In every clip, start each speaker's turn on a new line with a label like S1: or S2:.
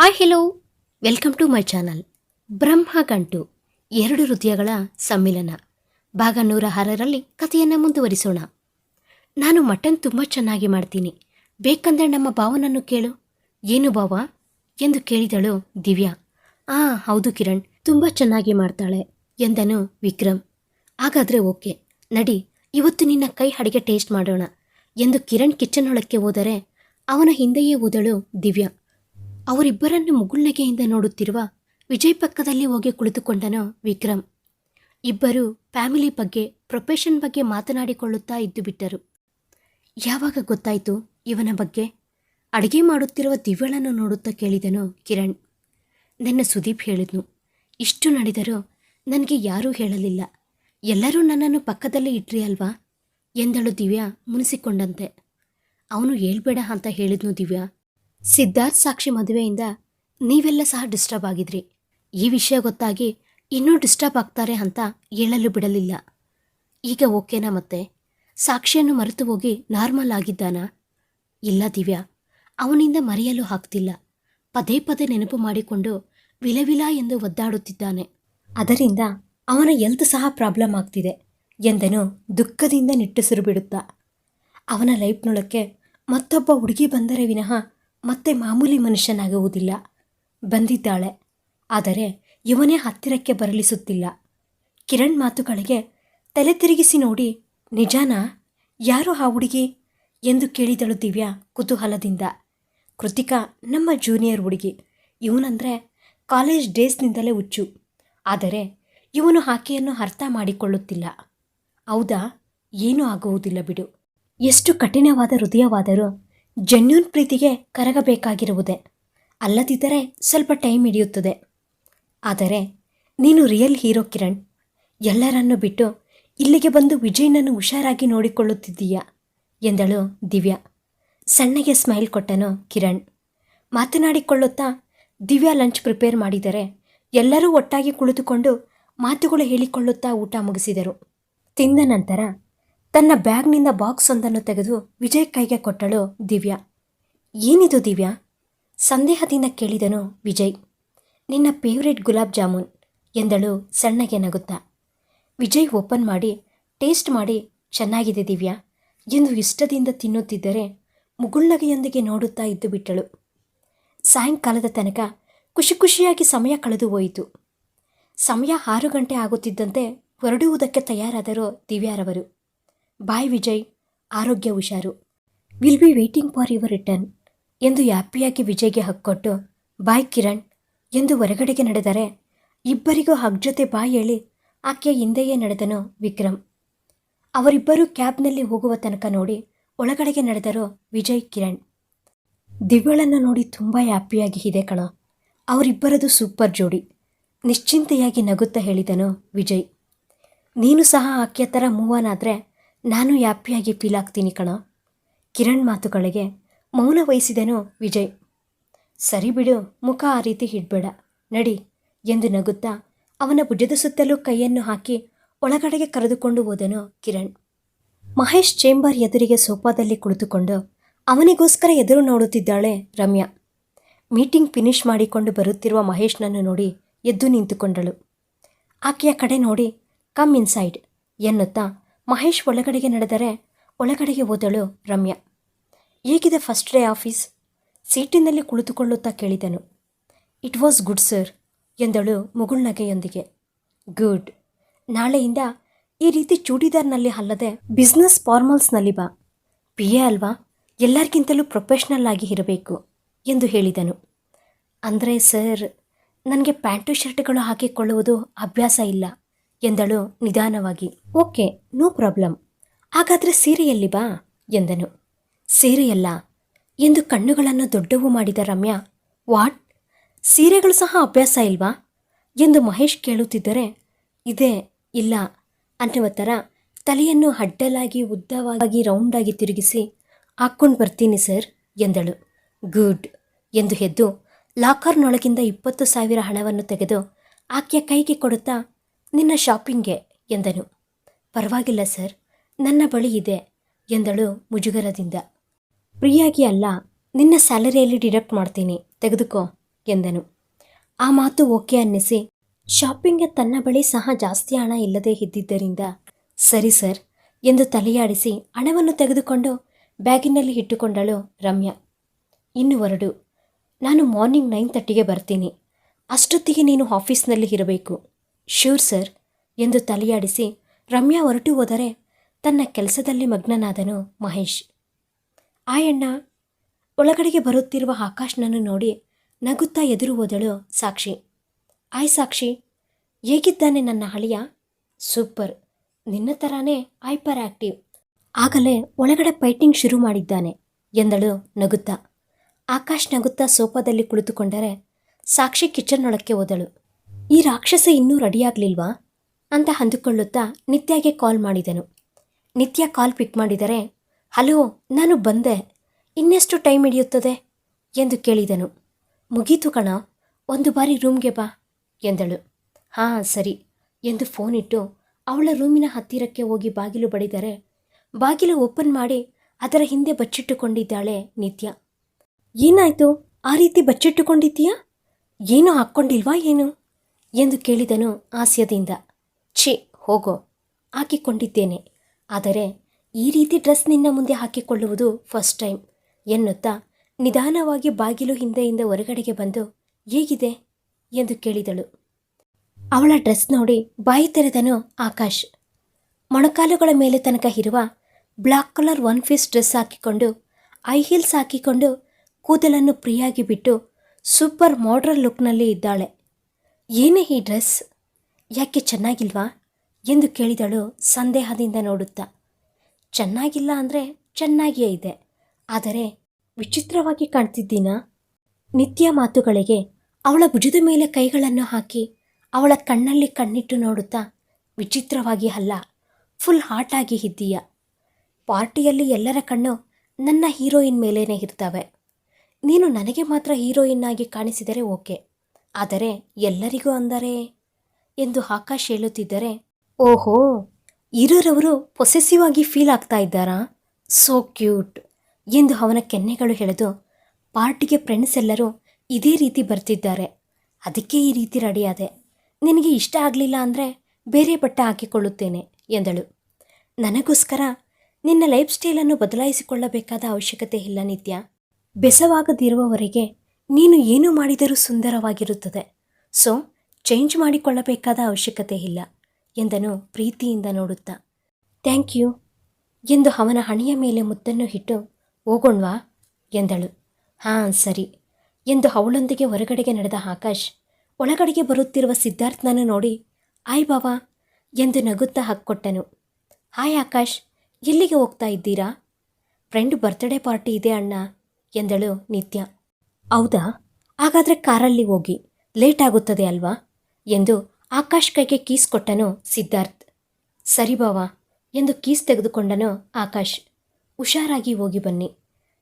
S1: Hi hello welcome to my channel Brahma Gantu, ಎರಡು ಹೃದಯಗಳ ಸಮ್ಮಿಲನ. ಭಾಗ ನೂರ ಆರರಲ್ಲಿ ಕಥೆಯನ್ನು ಮುಂದುವರಿಸೋಣ. ನಾನು ಮಟನ್ ತುಂಬ ಚೆನ್ನಾಗಿ ಮಾಡ್ತೀನಿ. ಬೇಕಂದ್ರೆ ನಮ್ಮ ಭಾವನನ್ನು ಕೇಳು. ಏನು ಭಾವ? ಎಂದು ಕೇಳಿದಳು ದಿವ್ಯಾ. ಆ, ಹೌದು ಕಿರಣ್, ತುಂಬ ಚೆನ್ನಾಗಿ ಮಾಡ್ತಾಳೆ ಎಂದನು ವಿಕ್ರಮ್. ಹಾಗಾದರೆ ಓಕೆ. ನಡಿ, ಇವತ್ತು ನಿನ್ನ ಕೈ ಅಡಿಗೆ ಟೇಸ್ಟ್ ಮಾಡೋಣ ಎಂದು ಕಿರಣ್ ಕಿಚನ್ ಒಳಕ್ಕೆ ಹೋದರೆ ಅವನ ಹಿಂದೆಯೇ ಹೋದಳು ದಿವ್ಯಾ. ಅವರಿಬ್ಬರನ್ನು ಮುಗುಳ್ನಗೆಯಿಂದ ನೋಡುತ್ತಿರುವ ವಿಜಯ್ ಪಕ್ಕದಲ್ಲಿ ಹೋಗಿ ಕುಳಿತುಕೊಂಡನು ವಿಕ್ರಮ್. ಇಬ್ಬರು ಫ್ಯಾಮಿಲಿ ಬಗ್ಗೆ, ಪ್ರೊಫೆಷನ್ ಬಗ್ಗೆ ಮಾತನಾಡಿಕೊಳ್ಳುತ್ತಾ ಇದ್ದು ಬಿಟ್ಟರು. ಯಾವಾಗ ಗೊತ್ತಾಯಿತು ಇವನ ಬಗ್ಗೆ? ಅಡುಗೆ ಮಾಡುತ್ತಿರುವ ದಿವ್ಯಳನ್ನು ನೋಡುತ್ತಾ ಕೇಳಿದನು ಕಿರಣ್. ನನ್ನ ಸುದೀಪ್ ಹೇಳಿದ್ನು. ಇಷ್ಟು ನಡೆದರೂ ನನಗೆ ಯಾರೂ ಹೇಳಲಿಲ್ಲ. ಎಲ್ಲರೂ ನನ್ನನ್ನು ಪಕ್ಕದಲ್ಲೇ ಇಟ್ರಿ ಅಲ್ವಾ? ಎಂದಳು ದಿವ್ಯಾ ಮುನಿಸಿಕೊಂಡಂತೆ. ಅವನು ಹೇಳ್ಬೇಡ ಅಂತ ಹೇಳಿದ್ನು ದಿವ್ಯಾ. ಸಿದ್ಧಾರ್ಥ್ ಸಾಕ್ಷಿ ಮದುವೆಯಿಂದ ನೀವೆಲ್ಲ ಸಹ ಡಿಸ್ಟರ್ಬ್ ಆಗಿದ್ರಿ. ಈ ವಿಷಯ ಗೊತ್ತಾಗಿ ಇನ್ನೂ ಡಿಸ್ಟರ್ಬ್ ಆಗ್ತಾರೆ ಅಂತ ಹೇಳಲು ಬಿಡಲಿಲ್ಲ. ಈಗ ಓಕೆನಾ ಮತ್ತೆ? ಸಾಕ್ಷಿಯನ್ನು ಮರೆತು ಹೋಗಿ ನಾರ್ಮಲ್ ಆಗಿದ್ದಾನಾ? ಇಲ್ಲ ದಿವ್ಯಾ, ಅವನಿಂದ ಮರೆಯಲು ಆಗ್ತಿಲ್ಲ. ಪದೇ ಪದೇ ನೆನಪು ಮಾಡಿಕೊಂಡು ವಿಲವಿಲ ಎಂದು ಒದ್ದಾಡುತ್ತಿದ್ದಾನೆ. ಅದರಿಂದ ಅವನ ಎಲ್ತ್ ಸಹ ಪ್ರಾಬ್ಲಮ್ ಆಗ್ತಿದೆ ಎಂದನು ದುಃಖದಿಂದ ನಿಟ್ಟುಸಿರು ಬಿಡುತ್ತಾ. ಅವನ ಲೈಫ್ನೊಳಕ್ಕೆ ಮತ್ತೊಬ್ಬ ಹುಡುಗಿ ಬಂದರೆ ವಿನಃ ಮತ್ತೆ ಮಾಮೂಲಿ ಮನುಷ್ಯನಾಗುವುದಿಲ್ಲ. ಬಂದಿದ್ದಾಳೆ. ಆದರೆ ಇವನೇ ಹತ್ತಿರಕ್ಕೆ ಬರಲಿಸುತ್ತಿಲ್ಲ. ಕಿರಣ್ ಮಾತುಗಳಿಗೆ ತಲೆ ತಿರುಗಿಸಿ ನೋಡಿ, ನಿಜಾನಾ? ಯಾರು ಆ ಹುಡುಗಿ? ಎಂದು ಕೇಳಿದಳು ದಿವ್ಯಾ ಕುತೂಹಲದಿಂದ. ಕೃತಿಕಾ, ನಮ್ಮ ಜೂನಿಯರ್ ಹುಡುಗಿ. ಇವನಂದರೆ ಕಾಲೇಜ್ ಡೇಸ್ನಿಂದಲೇ ಹುಚ್ಚು. ಆದರೆ ಇವನು ಆಕೆಯನ್ನು ಅರ್ಥ ಮಾಡಿಕೊಳ್ಳುತ್ತಿಲ್ಲ. ಹೌದಾ? ಏನೂ ಆಗುವುದಿಲ್ಲ ಬಿಡು. ಎಷ್ಟು ಕಠಿಣವಾದ ಹೃದಯವಾದರೂ ಜೆನ್ಯೂನ್ ಪ್ರೀತಿಗೆ ಕರಗಬೇಕಾಗಿರುವುದೇ. ಅಲ್ಲದಿದ್ದರೆ ಸ್ವಲ್ಪ ಟೈಮ್ ಹಿಡಿಯುತ್ತದೆ. ಆದರೆ ನೀನು ರಿಯಲ್ ಹೀರೋ ಕಿರಣ್. ಎಲ್ಲರನ್ನು ಬಿಟ್ಟು ಇಲ್ಲಿಗೆ ಬಂದು ವಿಜಯ್ನನ್ನು ಹುಷಾರಾಗಿ ನೋಡಿಕೊಳ್ಳುತ್ತಿದ್ದೀಯಾ? ಎಂದಳು ದಿವ್ಯಾ. ಸಣ್ಣಗೆ ಸ್ಮೈಲ್ ಕೊಟ್ಟನು ಕಿರಣ್. ಮಾತನಾಡಿಕೊಳ್ಳುತ್ತಾ ದಿವ್ಯಾ ಲಂಚ್ ಪ್ರಿಪೇರ್ ಮಾಡಿದರೆ ಎಲ್ಲರೂ ಒಟ್ಟಾಗಿ ಕುಳಿತುಕೊಂಡು ಮಾತುಗಳು ಹೇಳಿಕೊಳ್ಳುತ್ತಾ ಊಟ ಮುಗಿಸಿದರು. ತಿಂದ ನಂತರ ತನ್ನ ಬ್ಯಾಗ್ನಿಂದ ಬಾಕ್ಸ್ ಒಂದನ್ನು ತೆಗೆದು ವಿಜಯ್ ಕೈಗೆ ಕೊಟ್ಟಳು ದಿವ್ಯಾ. ಏನಿದು ದಿವ್ಯಾ? ಸಂದೇಹದಿಂದ ಕೇಳಿದನು ವಿಜಯ್. ನಿನ್ನ ಫೇವ್ರೇಟ್ ಗುಲಾಬ್ ಜಾಮೂನ್, ಎಂದಳು ಸಣ್ಣಗೆ ನಗುತ್ತಾ. ವಿಜಯ್ ಓಪನ್ ಮಾಡಿ, ಟೇಸ್ಟ್ ಮಾಡಿ, ಚೆನ್ನಾಗಿದೆ ದಿವ್ಯಾ. ಎಂದು ಇಷ್ಟದಿಂದ ತಿನ್ನುತ್ತಿದ್ದರೆ ಮುಗುಳ್ನಗೆಯೊಂದಿಗೆ ನೋಡುತ್ತಾ ಇದ್ದು ಬಿಟ್ಟಳು. ಸಾಯಂಕಾಲದ ತನಕ ಖುಷಿ ಖುಷಿಯಾಗಿ ಸಮಯ ಕಳೆದು ಹೋಯಿತು. ಸಮಯ ಆರು ಗಂಟೆ ಆಗುತ್ತಿದ್ದಂತೆ ಹೊರಡುವುದಕ್ಕೆ ತಯಾರಾದರು ದಿವ್ಯಾರವರು. ಬಾಯ್ ವಿಜಯ್, ಆರೋಗ್ಯ ಹುಷಾರು. Will be waiting for your return ಎಂದು ಹ್ಯಾಪಿಯಾಗಿ ವಿಜಯ್ಗೆ ಹಕ್ಕೊಟ್ಟು ಬಾಯ್ ಕಿರಣ್ ಎಂದು ಹೊರಗಡೆಗೆ ನಡೆದರೆ, ಇಬ್ಬರಿಗೂ ಹಗ್ ಜೊತೆ ಬಾಯ್ ಹೇಳಿ ಆಕೆಯ ಹಿಂದೆಯೇ ನಡೆದನು ವಿಕ್ರಮ್. ಅವರಿಬ್ಬರೂ ಕ್ಯಾಬ್ನಲ್ಲಿ ಹೋಗುವ ತನಕ ನೋಡಿ ಒಳಗಡೆಗೆ ನಡೆದರು ವಿಜಯ್ ಕಿರಣ್. ದಿವ್ಯಳನ್ನು ನೋಡಿ ತುಂಬ ಹ್ಯಾಪಿಯಾಗಿ ಇದೆ ಕಣ. ಅವರಿಬ್ಬರದು ಸೂಪರ್ ಜೋಡಿ. ನಿಶ್ಚಿಂತೆಯಾಗಿ ನಗುತ್ತಾ ಹೇಳಿದನು ವಿಜಯ್. ನೀನು ಸಹ ಆಕೆಯ ಥರ ಮೂವ್ ಆನ್ ಆದರೆ ನಾನು ಹ್ಯಾಪಿಯಾಗಿ ಫೀಲ್ ಆಗ್ತೀನಿ ಕಣ. ಕಿರಣ್ ಮಾತುಗಳಿಗೆ ಮೌನ ವಹಿಸಿದನು ವಿಜಯ್. ಸರಿ ಬಿಡು, ಮುಖ ಆ ರೀತಿ ಹಿಡ್ಬೇಡ. ನಡಿ, ಎಂದು ನಗುತ್ತಾ ಅವನ ಭುಜದ ಸುತ್ತಲೂ ಕೈಯನ್ನು ಹಾಕಿ ಒಳಗಡೆಗೆ ಕರೆದುಕೊಂಡು ಹೋದನು ಕಿರಣ್. ಮಹೇಶ್ ಚೇಂಬರ್ ಎದುರಿಗೆ ಸೋಫಾದಲ್ಲಿ ಕುಳಿತುಕೊಂಡು ಅವನಿಗೋಸ್ಕರ ಎದುರು ನೋಡುತ್ತಿದ್ದಾಳೆ ರಮ್ಯಾ. ಮೀಟಿಂಗ್ ಫಿನಿಶ್ ಮಾಡಿಕೊಂಡು ಬರುತ್ತಿರುವ ಮಹೇಶ್ನನ್ನು ನೋಡಿ ಎದ್ದು ನಿಂತುಕೊಂಡಳು. ಆಕೆಯ ಕಡೆ ನೋಡಿ, ಕಮ್ ಇನ್ಸೈಡ್ ಎನ್ನುತ್ತಾ ಮಹೇಶ್ ಒಳಗಡೆಗೆ ನಡೆದರೆ ಒಳಗಡೆಗೆ ಹೋದಳು ರಮ್ಯಾ. ಹೇಗಿದೆ ಫಸ್ಟ್ ಡೇ ಆಫೀಸ್ ಸೀಟಿನಲ್ಲಿ ಕುಳಿತುಕೊಳ್ಳುತ್ತಾ ಕೇಳಿದನು. ಇಟ್ ವಾಸ್ ಗುಡ್ ಸರ್ ಎಂದಳು ಮುಗುಳ್ನಗೆಯೊಂದಿಗೆ ಗುಡ್ ನಾಳೆಯಿಂದ ಈ ರೀತಿ ಚೂಡಿದಾರ್ನಲ್ಲಿ ಅಲ್ಲದೆ ಬಿಸ್ನೆಸ್ ಫಾರ್ಮಲ್ಸ್ನಲ್ಲಿ ಬಾ. ಪಿ ಎ ಅಲ್ವಾ? ಎಲ್ಲರಿಗಿಂತಲೂ ಪ್ರೊಫೆಷ್ನಲ್ ಆಗಿ ಇರಬೇಕು ಎಂದು ಹೇಳಿದನು. ಅಂದರೆ ಸರ್ ನನಗೆ ಪ್ಯಾಂಟು, ಶರ್ಟ್ಗಳು ಹಾಕಿಕೊಳ್ಳುವುದು ಅಭ್ಯಾಸ ಇಲ್ಲ. ಎಂದಳು ನಿಧಾನವಾಗಿ. Okay, no problem. ಹಾಗಾದರೆ ಸೀರೆಯಲ್ಲಿ ಬಾ, ಎಂದನು. ಸೀರೆಯಲ್ಲ? ಎಂದು ಕಣ್ಣುಗಳನ್ನು ದೊಡ್ಡವು ಮಾಡಿದ ರಮ್ಯಾ, ವಾಟ್? ಸೀರೆಗಳು ಸಹ ಅಭ್ಯಾಸ ಇಲ್ವಾ? ಎಂದು ಮಹೇಶ್ ಕೇಳುತ್ತಿದ್ದರೆ, ಇದೆ, ಇಲ್ಲ, ಅನ್ನುವ ಥರ ತಲೆಯನ್ನು ಅಡ್ಡಲಾಗಿ ಉದ್ದವಾಗಿ ರೌಂಡಾಗಿ ತಿರುಗಿಸಿ, ಹಾಕ್ಕೊಂಡು ಬರ್ತೀನಿ ಸರ್, ಎಂದಳು. ಗುಡ್, ಎಂದು ಎದ್ದು ಲಾಕರ್ನೊಳಗಿಂದ ಇಪ್ಪತ್ತು ಸಾವಿರ ಹಣವನ್ನು ತೆಗೆದು ಆಕೆಯ ಕೈಗೆ ಕೊಡುತ್ತಾ ನಿನ್ನ ಶಾಪಿಂಗ್ಗೆ ಎಂದನು. ಪರವಾಗಿಲ್ಲ ಸರ್, ನನ್ನ ಬಳಿ ಇದೆ ಎಂದಳು ಮುಜುಗರದಿಂದ. ಫ್ರೀಯಾಗಿ ಅಲ್ಲ, ನಿನ್ನ ಸ್ಯಾಲರಿಯಲ್ಲಿ ಡಿಡಕ್ಟ್ ಮಾಡ್ತೀನಿ, ತೆಗೆದುಕೋ ಎಂದನು. ಆ ಮಾತು ಓಕೆ ಅನ್ನಿಸಿ, ಶಾಪಿಂಗ್ಗೆ ತನ್ನ ಬಳಿ ಸಹ ಜಾಸ್ತಿ ಹಣ ಇಲ್ಲದೆ ಇದ್ದಿದ್ದರಿಂದ, ಸರಿ ಸರ್ ಎಂದು ತಲೆಯಾಡಿಸಿ ಹಣವನ್ನು ತೆಗೆದುಕೊಂಡು ಬ್ಯಾಗಿನಲ್ಲಿ ಇಟ್ಟುಕೊಂಡಳು ರಮ್ಯಾ. ಇನ್ನು ಹೊರಡು, ನಾನು ಮಾರ್ನಿಂಗ್ ನೈನ್ ತರ್ಟಿಗೆ ಬರ್ತೀನಿ, ಅಷ್ಟೊತ್ತಿಗೆ ನೀನು ಆಫೀಸ್ನಲ್ಲಿ ಇರಬೇಕು. ಶ್ಯೂರ್ ಸರ್ ಎಂದು ತಲೆಯಾಡಿಸಿ ರಮ್ಯಾ ಹೊರಟು ಹೋದರೆ ತನ್ನ ಕೆಲಸದಲ್ಲಿ ಮಗ್ನನಾದನು ಮಹೇಶ್. ಆಯಣ್ಣ, ಒಳಗಡೆಗೆ ಬರುತ್ತಿರುವ ಆಕಾಶ್ನನ್ನು ನೋಡಿ ನಗುತ್ತಾ ಎದುರು ಹೋದಳು ಸಾಕ್ಷಿ. ಆಯ್ ಸಾಕ್ಷಿ, ಹೇಗಿದ್ದಾನೆ ನನ್ನ ಹಳಿಯ ಸೂಪರ್. ನಿನ್ನ ಥರಾನೇ ಹೈಪರ್ ಆಕ್ಟಿವ್. ಆಗಲೇ ಒಳಗಡೆ ಫೈಟಿಂಗ್ ಶುರು ಮಾಡಿದ್ದಾನೆ ಎಂದಳು ನಗುತ್ತಾ. ಆಕಾಶ್ ನಗುತ್ತಾ ಸೋಫಾದಲ್ಲಿ ಕುಳಿತುಕೊಂಡರೆ ಸಾಕ್ಷಿ ಕಿಚನ್ನೊಳಕ್ಕೆ ಹೋದಳು. ಈ ರಾಕ್ಷಸ ಇನ್ನೂ ರೆಡಿಯಾಗಲಿಲ್ವಾ ಅಂತ ಅಂದುಕೊಳ್ಳುತ್ತಾ ನಿತ್ಯಾಗೆ ಕಾಲ್ ಮಾಡಿದನು. ನಿತ್ಯ ಕಾಲ್ ಪಿಕ್ ಮಾಡಿದರೆ, ಹಲೋ, ನಾನು ಬಂದೆ. ಇನ್ನೆಷ್ಟು ಟೈಮ್ ಹಿಡಿಯುತ್ತದೆ? ಎಂದು ಕೇಳಿದನು. ಮುಗೀತು ಕಣ, ಒಂದು ಬಾರಿ ರೂಮ್ಗೆ ಬಾ, ಎಂದಳು. ಹಾಂ, ಸರಿ, ಎಂದು ಫೋನ್ ಇಟ್ಟು ಅವಳ ರೂಮಿನ ಹತ್ತಿರಕ್ಕೆ ಹೋಗಿ ಬಾಗಿಲು ಬಡಿದರೆ, ಬಾಗಿಲು ಓಪನ್ ಮಾಡಿ ಅದರ ಹಿಂದೆ ಬಚ್ಚಿಟ್ಟುಕೊಂಡಿದ್ದಾಳೆ ನಿತ್ಯ. ಏನಾಯಿತು? ಆ ರೀತಿ ಬಚ್ಚಿಟ್ಟುಕೊಂಡಿದ್ದೀಯಾ? ಏನೂ ಹಾಕ್ಕೊಂಡಿಲ್ವಾ ಏನು? ಎಂದು ಕೇಳಿದನು ಹಾಸ್ಯದಿಂದ. ಛೀ, ಹೋಗೋ. ಹಾಕಿಕೊಂಡಿದ್ದೇನೆ. ಆದರೆ ಈ ರೀತಿ ಡ್ರೆಸ್ ನಿನ್ನ ಮುಂದೆ ಹಾಕಿಕೊಳ್ಳುವುದು ಫಸ್ಟ್ ಟೈಮ್ ಎನ್ನುತ್ತಾ ನಿಧಾನವಾಗಿ ಬಾಗಿಲು ಹಿಂದೆಯಿಂದ ಹೊರಗಡೆಗೆ ಬಂದು, ಹೇಗಿದೆ? ಎಂದು ಕೇಳಿದಳು. ಅವಳ ಡ್ರೆಸ್ ನೋಡಿ ಬಾಯಿ ತೆರೆದನು ಆಕಾಶ್. ಮೊಣಕಾಲುಗಳ ಮೇಲೆ ತನಕ ಇರುವ black colour one piece dress ಹಾಕಿಕೊಂಡು, ಐ ಹೀಲ್ಸ್ ಹಾಕಿಕೊಂಡು ಕೂದಲನ್ನು ಫ್ರೀಯಾಗಿ ಬಿಟ್ಟು ಸೂಪರ್ ಮಾಡ್ರನ್ ಲುಕ್ನಲ್ಲಿ ಇದ್ದಾಳೆ. ಏನೇ ಈ ಡ್ರೆಸ್? ಯಾಕೆ ಚೆನ್ನಾಗಿಲ್ವಾ? ಎಂದು ಕೇಳಿದಳು ಸಂದೇಹದಿಂದ ನೋಡುತ್ತಾ. ಚೆನ್ನಾಗಿಲ್ಲ ಅಂದರೆ ಚೆನ್ನಾಗಿಯೇ ಇದೆ. ಆದರೆ ವಿಚಿತ್ರವಾಗಿ ಕಾಣ್ತಿದ್ದೀನಾ? ನಿತ್ಯ ಮಾತುಗಳಿಗೆ ಅವಳ ಭುಜದ ಮೇಲೆ ಕೈಗಳನ್ನು ಹಾಕಿ ಅವಳ ಕಣ್ಣಲ್ಲಿ ಕಣ್ಣಿಟ್ಟು ನೋಡುತ್ತಾ ವಿಚಿತ್ರವಾಗಿ ಅಲ್ಲ ಫುಲ್ ಹಾಟಾಗಿ ಇದ್ದೀಯ. ಪಾರ್ಟಿಯಲ್ಲಿ ಎಲ್ಲರ ಕಣ್ಣು ನನ್ನ ಹೀರೋಯಿನ್ ಮೇಲೇನೆ ಇರ್ತವೆ. ನೀನು ನನಗೆ ಮಾತ್ರ ಹೀರೋಯಿನ್ ಆಗಿ ಕಾಣಿಸಿದರೆ ಓಕೆ. ಆದರೆ ಎಲ್ಲರಿಗೂ ಅಂದರೆ? ಎಂದು ಆಕಾಶ್ ಹೇಳುತ್ತಿದ್ದರೆ, ಓಹೋ, ಇರೋರವರು ಪೊಸೆಸಿವ್ ಆಗಿ ಫೀಲ್ ಆಗ್ತಾ ಇದ್ದಾರಾ? ಸೋ ಕ್ಯೂಟ್ ಎಂದು ಅವನ ಕೆನ್ನೆಗಳು ಹೇಳಿದು ಪಾರ್ಟಿಗೆ ಫ್ರೆಂಡ್ಸ್ ಎಲ್ಲರೂ ಇದೇ ರೀತಿ ಬರ್ತಿದ್ದಾರೆ. ಅದಕ್ಕೆ ಈ ರೀತಿ ರೆಡಿಯಾದೆ ನಿನಗೆ ಇಷ್ಟ ಆಗಲಿಲ್ಲ ಅಂದರೆ ಬೇರೆ ಬಟ್ಟೆ ಹಾಕಿಕೊಳ್ಳುತ್ತೇನೆ, ಎಂದಳು. ನನಗೋಸ್ಕರ ನಿನ್ನ ಲೈಫ್ ಸ್ಟೈಲನ್ನು ಬದಲಾಯಿಸಿಕೊಳ್ಳಬೇಕಾದ ಅವಶ್ಯಕತೆ ಇಲ್ಲ ನಿತ್ಯ. ಬೆಸವಾಗದಿರುವವರೆಗೆ ನೀನು ಏನು ಮಾಡಿದರೂ ಸುಂದರವಾಗಿರುತ್ತದೆ. ಸೊ, ಚೇಂಜ್ ಮಾಡಿಕೊಳ್ಳಬೇಕಾದ ಅವಶ್ಯಕತೆ ಇಲ್ಲ ಎಂದನು ಪ್ರೀತಿಯಿಂದ ನೋಡುತ್ತಾ. Thank you. ಎಂದು ಅವನ ಹಣೆಯ ಮೇಲೆ ಮುತ್ತನ್ನು ಇಟ್ಟು, ಹೋಗೋಣ್ವಾ? ಎಂದಳು. ಹಾಂ, ಸರಿ ಎಂದು ಅವಳೊಂದಿಗೆ ಹೊರಗಡೆಗೆ ನಡೆದ ಆಕಾಶ್, ಒಳಗಡೆಗೆ ಬರುತ್ತಿರುವ ಸಿದ್ಧಾರ್ಥನನ್ನು ನೋಡಿ, ಆಯ್ ಬಾವಾ ಎಂದು ನಗುತ್ತಾ ಹಾಕ್ಕೊಟ್ಟನು. ಹಾಯ್ ಆಕಾಶ್, ಎಲ್ಲಿಗೆ ಹೋಗ್ತಾ ಇದ್ದೀರಾ? ಫ್ರೆಂಡ್ ಬರ್ತ್ಡೇ ಪಾರ್ಟಿ ಇದೆ ಅಣ್ಣ, ಎಂದಳು ನಿತ್ಯ. ಹೌದಾ? ಹಾಗಾದರೆ ಕಾರಲ್ಲಿ ಹೋಗಿ ಲೇಟ್ ಆಗುತ್ತದೆ ಅಲ್ವಾ? ಎಂದು ಆಕಾಶ್ ಕೈಗೆ ಕೀಸ್ ಕೊಟ್ಟನು ಸಿದ್ಧಾರ್ಥ್. ಸರಿ ಬಾವಾ ಎಂದು ಕೀಸ್ ತೆಗೆದುಕೊಂಡನು ಆಕಾಶ್. ಹುಷಾರಾಗಿ ಹೋಗಿ ಬನ್ನಿ.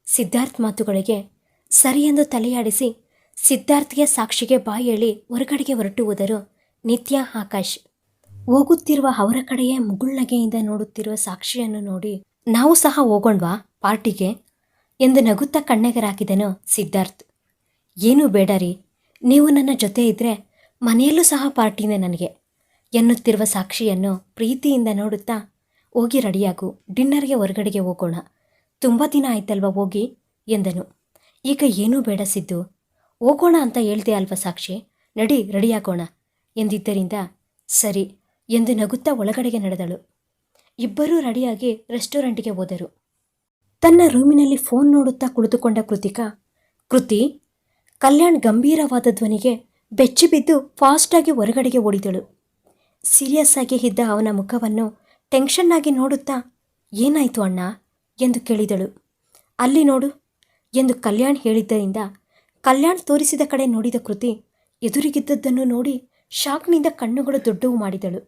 S1: ಸಿದ್ಧಾರ್ಥ್ ಮಾತುಗಳಿಗೆ ಸರಿ ಎಂದು ತಲೆಯಾಡಿಸಿ ಸಿದ್ಧಾರ್ಥ್ಗೆ ಸಾಕ್ಷಿಗೆ ಬಾಯಿ ಹೇಳಿ ಹೊರಗಡೆಗೆ ಹೊರಟುವುದರು ನಿತ್ಯ ಆಕಾಶ್. ಹೋಗುತ್ತಿರುವ ಅವರ ಕಡೆಯೇ ಮುಗುಳ್ನಗೆಯಿಂದ ನೋಡುತ್ತಿರುವ ಸಾಕ್ಷಿಯನ್ನು ನೋಡಿ ನಾವು ಸಹ ಹೋಗೋಣ್ವಾ ಪಾರ್ಟಿಗೆ? ಎಂದು ನಗುತ್ತಾ ಕಣ್ಣೆಗರಾಕಿದನು ಸಿದ್ಧಾರ್ಥ್. ಏನೂ ಬೇಡ ರೀ. ನೀವು ನನ್ನ ಜೊತೆ ಇದ್ದರೆ ಮನೆಯಲ್ಲೂ ಸಹ ಪಾರ್ಟಿನೇ ನನಗೆ. ಎನ್ನುತ್ತಿರುವ ಸಾಕ್ಷಿಯನ್ನು ಪ್ರೀತಿಯಿಂದ ನೋಡುತ್ತಾ ಹೋಗಿ ರೆಡಿಯಾಗು. ಡಿನ್ನರ್ಗೆ ಹೊರಗಡೆಗೆ ಹೋಗೋಣ. ತುಂಬ ದಿನ ಆಯ್ತಲ್ವ ಹೋಗಿ? ಎಂದನು. ಈಗ ಏನೂ ಬೇಡ ಸಿದ್ದು. ಹೋಗೋಣ ಅಂತ ಹೇಳ್ದೆ ಅಲ್ವಾ ಸಾಕ್ಷಿ? ನಡಿ, ರೆಡಿಯಾಗೋಣ. ಎಂದಿದ್ದರಿಂದ ಸರಿ ಎಂದು ನಗುತ್ತಾ ಒಳಗಡೆಗೆ ನಡೆದಳು. ಇಬ್ಬರೂ ರೆಡಿಯಾಗಿ ರೆಸ್ಟೋರೆಂಟ್ಗೆ ಹೋದರು. ತನ್ನ ರೂಮಿನಲ್ಲಿ ಫೋನ್ ನೋಡುತ್ತಾ ಕುಳಿತುಕೊಂಡ ಕೃತಿಕಾ, ಕೃತಿ ಕಲ್ಯಾಣ್ ಗಂಭೀರವಾದ ಧ್ವನಿಗೆ ಬೆಚ್ಚಿಬಿದ್ದು ಫಾಸ್ಟಾಗಿ ಹೊರಗಡೆಗೆ ಓಡಿದಳು. ಸೀರಿಯಸ್ ಆಗಿ ಇದ್ದ ಅವನ ಮುಖವನ್ನು ಟೆನ್ಷನ್ ಆಗಿ ನೋಡುತ್ತಾ, ಏನಾಯಿತು ಅಣ್ಣ? ಎಂದು ಕೇಳಿದಳು. ಅಲ್ಲಿ ನೋಡು, ಎಂದು ಕಲ್ಯಾಣ್ ಹೇಳಿದ್ದರಿಂದ ಕಲ್ಯಾಣ್ ತೋರಿಸಿದ ಕಡೆ ನೋಡಿದ ಕೃತಿ ಎದುರಿಗಿದ್ದದ್ದನ್ನು ನೋಡಿ ಶಾಕ್ನಿಂದ ಕಣ್ಣುಗಳು ದೊಡ್ಡವು ಮಾಡಿದಳು.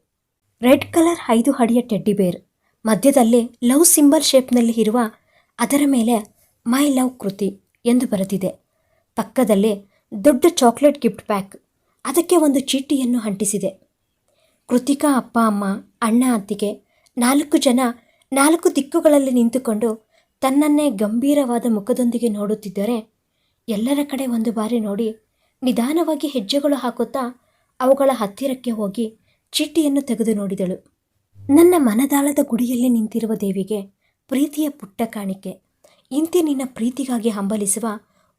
S1: ರೆಡ್ ಕಲರ್ ಐದು ಅಡಿಯ ಟೆಡ್ಡಿ ಬೇರ್ ಮಧ್ಯದಲ್ಲಿ ಲವ್ ಸಿಂಬಲ್ ಶೇಪ್ನಲ್ಲಿ ಇರುವ ಅದರ ಮೇಲೆ ಮೈ ಲವ್ ಕೃತಿ ಎಂದು ಬರೆದಿದೆ. ಪಕ್ಕದಲ್ಲೇ ದೊಡ್ಡ ಚಾಕ್ಲೇಟ್ ಗಿಫ್ಟ್ ಪ್ಯಾಕ್. ಅದಕ್ಕೆ ಒಂದು ಚೀಟಿಯನ್ನು ಅಂಟಿಸಿದೆ. ಕೃತಿಕಾ ಅಪ್ಪ, ಅಮ್ಮ, ಅಣ್ಣ, ಅತ್ತಿಗೆ ನಾಲ್ಕು ಜನ ನಾಲ್ಕು ದಿಕ್ಕುಗಳಲ್ಲಿ ನಿಂತುಕೊಂಡು ತನ್ನನ್ನೇ ಗಂಭೀರವಾದ ಮುಖದೊಂದಿಗೆ ನೋಡುತ್ತಿದ್ದರೆ ಎಲ್ಲರ ಕಡೆ ಒಂದು ಬಾರಿ ನೋಡಿ ನಿಧಾನವಾಗಿ ಹೆಜ್ಜೆಗಳು ಹಾಕುತ್ತಾ ಅವುಗಳ ಹತ್ತಿರಕ್ಕೆ ಹೋಗಿ ಚೀಟಿಯನ್ನು ತೆಗೆದು ನೋಡಿದಳು. ನನ್ನ ಮನದಾಳದ ಗುಡಿಯಲ್ಲಿ ನಿಂತಿರುವ ದೇವಿಗೆ ಪ್ರೀತಿಯ ಪುಟ್ಟ ಕಾಣಿಕೆ. ಇಂತಿ ನಿನ್ನ ಪ್ರೀತಿಗಾಗಿ ಹಂಬಲಿಸುವ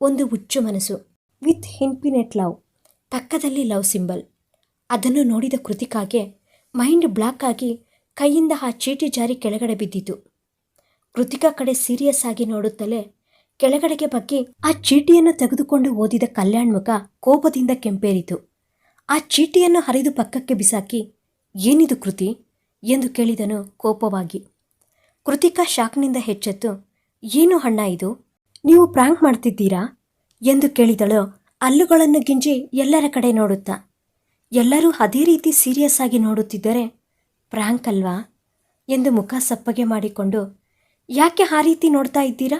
S1: ಒಂದು ಹುಚ್ಚು ಮನಸ್ಸು. With infinite love. ಪಕ್ಕದಲ್ಲಿ ಲವ್ ಸಿಂಬಲ್. ಅದನ್ನು ನೋಡಿದ ಕೃತಿಕಾಗೆ ಮೈಂಡ್ ಬ್ಲಾಕ್ ಆಗಿ ಕೈಯಿಂದ ಆ ಚೀಟಿ ಜಾರಿ ಕೆಳಗಡೆ ಬಿದ್ದಿತು. ಕೃತಿಕಾ ಕಡೆ ಸೀರಿಯಸ್ ಆಗಿ ನೋಡುತ್ತಲೇ ಕೆಳಗಡೆಗೆ ಬಗ್ಗೆ ಆ ಚೀಟಿಯನ್ನು ತೆಗೆದುಕೊಂಡು ಓದಿದ ಕಲ್ಯಾಣ್ ಮುಖ ಕೋಪದಿಂದ ಕೆಂಪೇರಿತು. ಆ ಚೀಟಿಯನ್ನು ಹರಿದು ಪಕ್ಕಕ್ಕೆ ಬಿಸಾಕಿ, ಏನಿದು ಕೃತಿ? ಎಂದು ಕೇಳಿದನು ಕೋಪವಾಗಿ. ಕೃತಿಕಾ ಶಾಕ್ನಿಂದ ಹೆಚ್ಚೆತ್ತು, ಏನು ಹಣ್ಣ ಇದು? ನೀವು ಪ್ರಾಂಕ್ ಮಾಡ್ತಿದ್ದೀರಾ? ಎಂದು ಕೇಳಿದಳು. ಹಲ್ಲುಗಳನ್ನು ಗಿಂಜಿ ಎಲ್ಲರ ಕಡೆ ನೋಡುತ್ತಾ. ಎಲ್ಲರೂ ಅದೇ ರೀತಿ ಸೀರಿಯಸ್ ಆಗಿ ನೋಡುತ್ತಿದ್ದರೆ ಪ್ರಾಂಕ್ ಅಲ್ವಾ? ಎಂದು ಮುಖ ಸಪ್ಪಗೆ ಮಾಡಿಕೊಂಡು, ಯಾಕೆ ಆ ರೀತಿ ನೋಡ್ತಾ ಇದ್ದೀರಾ?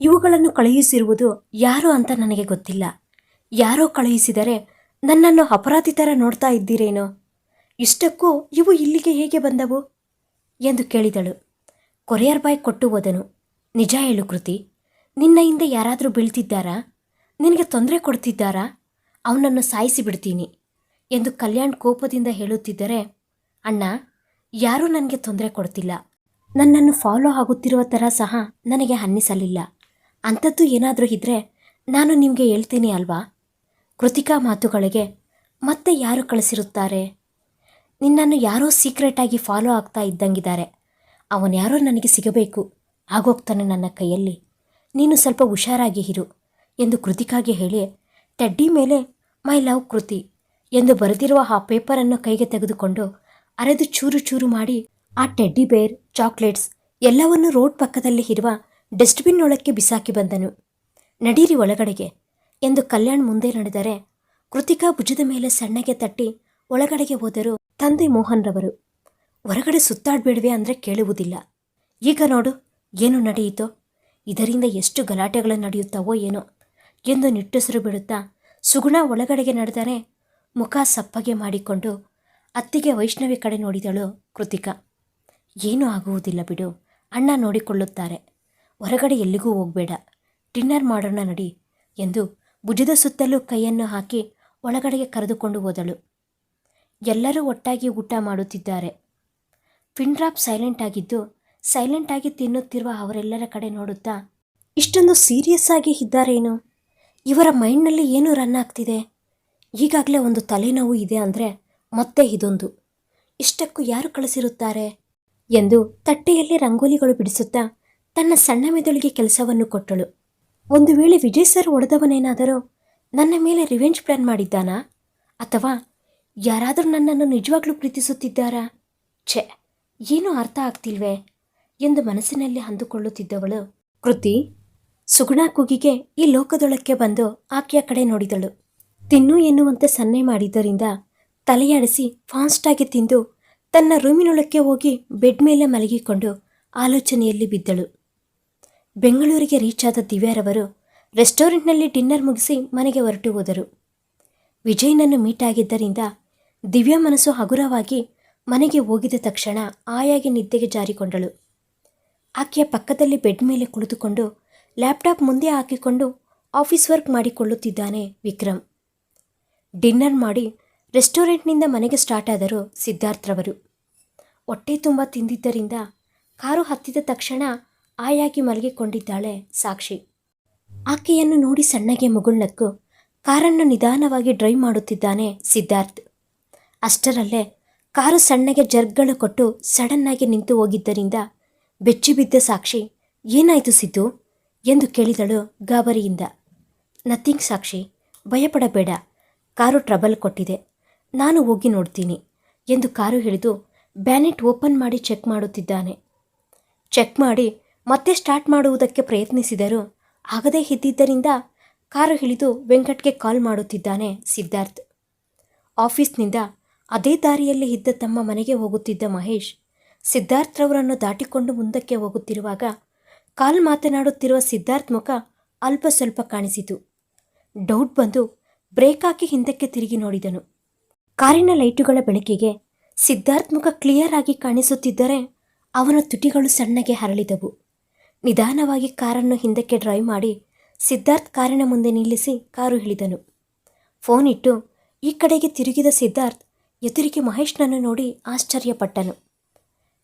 S1: ಇವುಗಳನ್ನು ಕಳುಹಿಸಿರುವುದು ಯಾರು ಅಂತ ನನಗೆ ಗೊತ್ತಿಲ್ಲ. ಯಾರೋ ಕಳುಹಿಸಿದರೆ ನನ್ನನ್ನು ಅಪರಾಧಿ ಥರ ನೋಡ್ತಾ ಇದ್ದೀರೇನೋ? ಇಷ್ಟಕ್ಕೂ ಇವು ಇಲ್ಲಿಗೆ ಹೇಗೆ ಬಂದವು? ಎಂದು ಕೇಳಿದಳು. ಕೊರಿಯರ್ ಬಾಯ್ ಕೊಟ್ಟು ಹೋದನು. ನಿಜ ಹೇಳು ಕೃತಿ. ನಿನ್ನ ಹಿಂದೆ ಯಾರಾದರೂ ಬೀಳ್ತಿದ್ದಾರಾ? ನಿನಗೆ ತೊಂದರೆ ಕೊಡ್ತಿದ್ದಾರಾ? ಅವನನ್ನು ಸಾಯಿಸಿ ಬಿಡ್ತೀನಿ ಎಂದು ಕಲ್ಯಾಣ್ ಕೋಪದಿಂದ ಹೇಳುತ್ತಿದ್ದರೆ, ಅಣ್ಣ, ಯಾರೂ ನನಗೆ ತೊಂದರೆ ಕೊಡ್ತಿಲ್ಲ. ನನ್ನನ್ನು ಫಾಲೋ ಆಗುತ್ತಿರುವ ಥರ ಸಹ ನನಗೆ ಅನ್ನಿಸಲಿಲ್ಲ. ಅಂಥದ್ದು ಏನಾದರೂ ಇದ್ದರೆ ನಾನು ನಿಮಗೆ ಹೇಳ್ತೀನಿ ಅಲ್ವಾ? ಕೃತಿಕಾ ಮಾತುಗಳಿಗೆ ಮತ್ತೆ ಯಾರು ಕಳಿಸಿರುತ್ತಾರೆ? ನಿನ್ನನ್ನು ಯಾರೋ ಸೀಕ್ರೆಟಾಗಿ ಫಾಲೋ ಆಗ್ತಾ ಇದ್ದಂಗಿದ್ದಾರೆ. ಅವನ್ಯಾರೋ ನನಗೆ ಸಿಗಬೇಕು. ಆಗೋಗ್ತಾನೆ ನನ್ನ ಕೈಯಲ್ಲಿ. ನೀನು ಸ್ವಲ್ಪ ಹುಷಾರಾಗಿ ಇರು ಎಂದು ಕೃತಿಕಾಗೆ ಹೇಳಿ ಟೆಡ್ಡಿ ಮೇಲೆ ಮೈ ಲವ್ ಕೃತಿ ಎಂದು ಬರೆದಿರುವ ಆ ಪೇಪರನ್ನು ಕೈಗೆ ತೆಗೆದುಕೊಂಡು ಅರೆದು ಚೂರು ಚೂರು ಮಾಡಿ ಆ ಟೆಡ್ಡಿ ಬೇರ್, ಚಾಕ್ಲೇಟ್ಸ್ ಎಲ್ಲವನ್ನು ರೋಡ್ ಪಕ್ಕದಲ್ಲಿ ಇರುವ ಡಸ್ಟ್ಬಿನ್ನೊಳಕ್ಕೆ ಬಿಸಾಕಿ ಬಂದನು. ನಡೀರಿ ಒಳಗಡೆಗೆ ಎಂದು ಕಲ್ಯಾಣ್ ಮುಂದೆ ನಡೆದರೆ, ಕೃತಿಕಾ ಭುಜದ ಮೇಲೆ ಸಣ್ಣಗೆ ತಟ್ಟಿ ಒಳಗಡೆಗೆ ಹೋದರು ತಂದೆ ಮೋಹನ್ ರವರು ಹೊರಗಡೆ ಸುತ್ತಾಡಬೇಡವೆ ಅಂದರೆ ಕೇಳುವುದಿಲ್ಲ. ಈಗ ನೋಡು, ಏನು ನಡೆಯಿತೋ? ಇದರಿಂದ ಎಷ್ಟು ಗಲಾಟೆಗಳು ನಡೆಯುತ್ತವೋ ಏನೋ ಎಂದು ನಿಟ್ಟುಸಿರು ಬಿಡುತ್ತಾ ಸುಗುಣ ಒಳಗಡೆಗೆ ನಡೆದರೆ ಮುಖ ಸಪ್ಪಗೆ ಮಾಡಿಕೊಂಡು ಅತ್ತಿಗೆ ವೈಷ್ಣವಿ ಕಡೆ ನೋಡಿದಳು ಕೃತಿಕಾ. ಏನೂ ಆಗುವುದಿಲ್ಲ ಬಿಡು, ಅಣ್ಣ ನೋಡಿಕೊಳ್ಳುತ್ತಾರೆ. ಹೊರಗಡೆ ಎಲ್ಲಿಗೂ ಹೋಗಬೇಡ, ಡಿನ್ನರ್ ಮಾಡೋಣ ನಡಿ ಎಂದು ಭುಜದ ಸುತ್ತಲೂ ಕೈಯನ್ನು ಹಾಕಿ ಒಳಗಡೆಗೆ ಕರೆದುಕೊಂಡು ಹೋದಳು. ಎಲ್ಲರೂ ಒಟ್ಟಾಗಿ ಊಟ ಮಾಡುತ್ತಿದ್ದಾರೆ. ಫಿನ್ಡ್ರಾಪ್ ಸೈಲೆಂಟ್ ಆಗಿದ್ದು ಸೈಲೆಂಟ್ ಆಗಿ ತಿನ್ನುತ್ತಿರುವ ಅವರೆಲ್ಲರ ಕಡೆ ನೋಡುತ್ತಾ, ಇಷ್ಟೊಂದು ಸೀರಿಯಸ್ ಆಗಿ ಇದ್ದಾರೇನು? ಇವರ ಮೈಂಡ್ನಲ್ಲಿ ಏನು ರನ್ ಆಗ್ತಿದೆ? ಈಗಾಗಲೇ ಒಂದು ತಲೆನೋವು ಇದೆ ಅಂದರೆ ಮತ್ತೆ ಇದೊಂದು. ಇಷ್ಟಕ್ಕೂ ಯಾರು ಕಳಿಸಿರುತ್ತಾರೆ? ಎಂದು ತಟ್ಟೆಯಲ್ಲಿ ರಂಗೋಲಿಗಳು ಬಿಡಿಸುತ್ತಾ ತನ್ನ ಸಣ್ಣ ಮೆದುಳಿಗೆ ಕೆಲಸವನ್ನು ಕೊಟ್ಟಳು. ಒಂದು ವೇಳೆ ವಿಜಯ್ ಸರ್ ಒಡೆದವನೇನಾದರೂ ನನ್ನ ಮೇಲೆ ರಿವೆಂಜ್ ಪ್ಲಾನ್ ಮಾಡಿದ್ದಾನಾ? ಅಥವಾ ಯಾರಾದರೂ ನನ್ನನ್ನು ನಿಜವಾಗ್ಲೂ ಪ್ರೀತಿಸುತ್ತಿದ್ದಾರಾ? ಛೆ, ಏನೂ ಅರ್ಥ ಆಗ್ತಿಲ್ವೇ? ಎಂದು ಮನಸ್ಸಿನಲ್ಲಿ ಅಂದುಕೊಳ್ಳುತ್ತಿದ್ದವಳು. ಕೃತಿ, ಸುಗುಣ ಕುಗಿಗೆ ಈ ಲೋಕದೊಳಕ್ಕೆ ಬಂದು ಆಕೆಯ ಕಡೆ ನೋಡಿದಳು. ತಿನ್ನು ಎನ್ನುವಂತೆ ಸನ್ನೆ ಮಾಡಿದ್ದರಿಂದ ತಲೆಯಾಡಿಸಿ ಫಾಸ್ಟಾಗಿ ತಿಂದು ತನ್ನ ರೂಮಿನೊಳಕ್ಕೆ ಹೋಗಿ ಬೆಡ್ ಮೇಲೆ ಮಲಗಿಕೊಂಡು ಆಲೋಚನೆಯಲ್ಲಿ ಬಿದ್ದಳು. ಬೆಂಗಳೂರಿಗೆ ರೀಚ್ ಆದ ದಿವ್ಯಾರವರು ರೆಸ್ಟೋರೆಂಟ್ನಲ್ಲಿ ಡಿನ್ನರ್ ಮುಗಿಸಿ ಮನೆಗೆ ಹೊರಟು ಹೋದರು. ವಿಜಯ್ನನ್ನು ಮೀಟ್ ಆಗಿದ್ದರಿಂದ ದಿವ್ಯಾ ಮನಸ್ಸು ಹಗುರವಾಗಿ ಮನೆಗೆ ಹೋಗಿದ ತಕ್ಷಣ ಆಯಾಗಿ ನಿದ್ದೆಗೆ ಜಾರಿಕೊಂಡಳು. ಆಕೆಯ ಪಕ್ಕದಲ್ಲಿ ಬೆಡ್ ಮೇಲೆ ಕುಳಿತುಕೊಂಡು ಲ್ಯಾಪ್ಟಾಪ್ ಮುಂದೆ ಹಾಕಿಕೊಂಡು ಆಫೀಸ್ ವರ್ಕ್ ಮಾಡಿಕೊಳ್ಳುತ್ತಿದ್ದಾನೆ ವಿಕ್ರಮ್. ಡಿನ್ನರ್ ಮಾಡಿ ರೆಸ್ಟೋರೆಂಟ್ನಿಂದ ಮನೆಗೆ ಸ್ಟಾರ್ಟ್ ಆದರು ಸಿದ್ಧಾರ್ಥರವರು ಹೊಟ್ಟೆ ತುಂಬ ತಿಂದಿದ್ದರಿಂದ ಕಾರು ಹತ್ತಿದ ತಕ್ಷಣ ಆಯಾಗಿ ಮಲಗಿಕೊಂಡಿದ್ದಾಳೆ ಸಾಕ್ಷಿ. ಆಕೆಯನ್ನು ನೋಡಿ ಸಣ್ಣಗೆ ಮುಗುಳ್ನಕ್ಕು ಕಾರನ್ನು ನಿಧಾನವಾಗಿ ಡ್ರೈವ್ ಮಾಡುತ್ತಿದ್ದಾನೆ ಸಿದ್ಧಾರ್ಥ್. ಅಷ್ಟರಲ್ಲೇ ಕಾರು ಸಣ್ಣಗೆ ಜರ್ಗ್ಗಳು ಕೊಟ್ಟು ಸಡನ್ನಾಗಿ ನಿಂತು ಹೋಗಿದ್ದರಿಂದ ಬೆಚ್ಚಿಬಿದ್ದ ಸಾಕ್ಷಿ. ಏನಾಯಿತು ಸಿದ್ದು? ಎಂದು ಕೇಳಿದಳು ಗಾಬರಿಯಿಂದ. ನಥಿಂಗ್ ಸಾಕ್ಷಿ, ಭಯಪಡಬೇಡ. ಕಾರು ಟ್ರಬಲ್ ಕೊಟ್ಟಿದೆ. ನಾನು ಹೋಗಿ ನೋಡ್ತೀನಿ ಎಂದು ಕಾರು ಹಿಡಿದು ಬ್ಯಾನೆಟ್ ಓಪನ್ ಮಾಡಿ ಚೆಕ್ ಮಾಡುತ್ತಿದ್ದಾನೆ. ಚೆಕ್ ಮಾಡಿ ಮತ್ತೆ ಸ್ಟಾರ್ಟ್ ಮಾಡುವುದಕ್ಕೆ ಪ್ರಯತ್ನಿಸಿದರೂ ಆಗದೇ ಇದ್ದಿದ್ದರಿಂದ ಕಾರು ಹಿಡಿದು ವೆಂಕಟ್ಗೆ ಕಾಲ್ ಮಾಡುತ್ತಿದ್ದಾನೆ ಸಿದ್ಧಾರ್ಥ್. ಆಫೀಸ್ನಿಂದ ಅದೇ ದಾರಿಯಲ್ಲಿ ಇದ್ದ ತಮ್ಮ ಮನೆಗೆ ಹೋಗುತ್ತಿದ್ದ ಮಹೇಶ್ ಸಿದ್ಧಾರ್ಥ್ರವರನ್ನು ದಾಟಿಕೊಂಡು ಮುಂದಕ್ಕೆ ಹೋಗುತ್ತಿರುವಾಗ ಕಾಲ್ ಮಾತನಾಡುತ್ತಿರುವ ಸಿದ್ಧಾರ್ಥ್ ಮುಖ ಅಲ್ಪ ಸ್ವಲ್ಪ ಕಾಣಿಸಿತು. ಡೌಟ್ ಬಂದು ಬ್ರೇಕ್ ಹಾಕಿ ಹಿಂದಕ್ಕೆ ತಿರುಗಿ ನೋಡಿದನು. ಕಾರಿನ ಲೈಟುಗಳ ಬೆಳಕಿಗೆ ಸಿದ್ಧಾರ್ಥ್ ಮುಖ ಕ್ಲಿಯರ್ ಆಗಿ ಕಾಣಿಸುತ್ತಿದ್ದರೆ ಅವನ ತುಟಿಗಳು ಸಣ್ಣಗೆ ಹರಳಿದವು. ನಿಧಾನವಾಗಿ ಕಾರನ್ನು ಹಿಂದಕ್ಕೆ ಡ್ರೈವ್ ಮಾಡಿ ಸಿದ್ಧಾರ್ಥ್ ಕಾರಿನ ಮುಂದೆ ನಿಲ್ಲಿಸಿ ಕಾರು ಇಳಿದನು. ಫೋನ್ ಇಟ್ಟು ಈ ಕಡೆಗೆ ತಿರುಗಿದ ಸಿದ್ಧಾರ್ಥ್ ಎದುರಿಗೆ ಮಹೇಶ್ನನ್ನು ನೋಡಿ ಆಶ್ಚರ್ಯಪಟ್ಟನು.